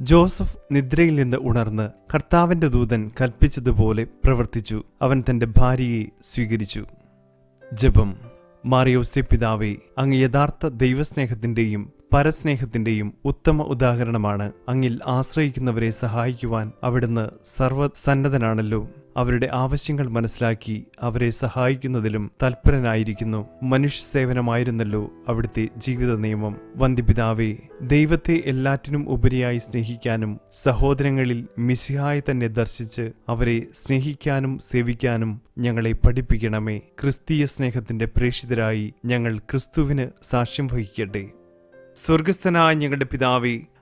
Joseph നിദ്രയിൽ നിന്ന് ഉണർന്ന് കർത്താവിന്റെ ദൂതൻ കൽപ്പിച്ചതുപോലെ പ്രവർത്തിച്ചു. അവൻ തന്റെ ഭാര്യയെ സ്വീകരിച്ചു. ജപം. മാറിയോസെ പിതാവെ അങ്ങ് യഥാർത്ഥ ദൈവസ്നേഹത്തിന്റെയും പരസ്നേഹത്തിന്റെയും ഉത്തമ ഉദാഹരണമാണ്. അങ്ങിൽ ആശ്രയിക്കുന്നവരെ സഹായിക്കുവാൻ അവിടുന്ന് സർവസന്നദ്ധനാണല്ലോ അവരുടെ ആവശ്യങ്ങൾ മനസ്സിലാക്കി അവരെ സഹായിക്കുന്നതിലും തൽപരനായിരിക്കുന്നു. മനുഷ്യ സേവനമായിരുന്നല്ലോ അവിടുത്തെ ജീവിത നിയമം വന്ദിപിതാവേ ദൈവത്തെ എല്ലാറ്റിനും ഉപരിയായി സ്നേഹിക്കാനും സഹോദരങ്ങളിൽ മിശിഹായി തന്നെ ദർശിച്ച് അവരെ സ്നേഹിക്കാനും സേവിക്കാനും ഞങ്ങളെ പഠിപ്പിക്കണമേ. ക്രിസ്തീയ സ്നേഹത്തിന്റെ പ്രേക്ഷിതരായി ഞങ്ങൾ ക്രിസ്തുവിന് സാക്ഷ്യം വഹിക്കട്ടെ. സ്വർഗസ്ഥനായ ഞങ്ങളുടെ പിതാവേ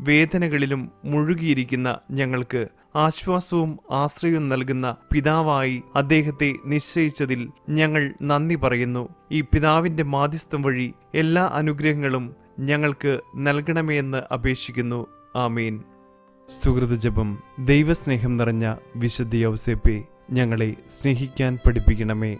വേദനകളിലും മുഴുകിയിരിക്കുന്ന ഞങ്ങൾക്ക് ആശ്വാസവും ആശ്രയവും നൽകുന്ന പിതാവായി അദ്ദേഹത്തെ നിശ്ചയിച്ചതിൽ ഞങ്ങൾ നന്ദി പറയുന്നു. ഈ പിതാവിന്റെ മാധ്യസ്ഥം വഴി എല്ലാ അനുഗ്രഹങ്ങളും ഞങ്ങൾക്ക് നൽകണമേ എന്ന് അപേക്ഷിക്കുന്നു. ആമീൻ. സുഹൃതജപം ദൈവസ്നേഹം നിറഞ്ഞ വിശുദ്ധ യൗസേപ്പെ ഞങ്ങളെ സ്നേഹിക്കാൻ പഠിപ്പിക്കണമേ.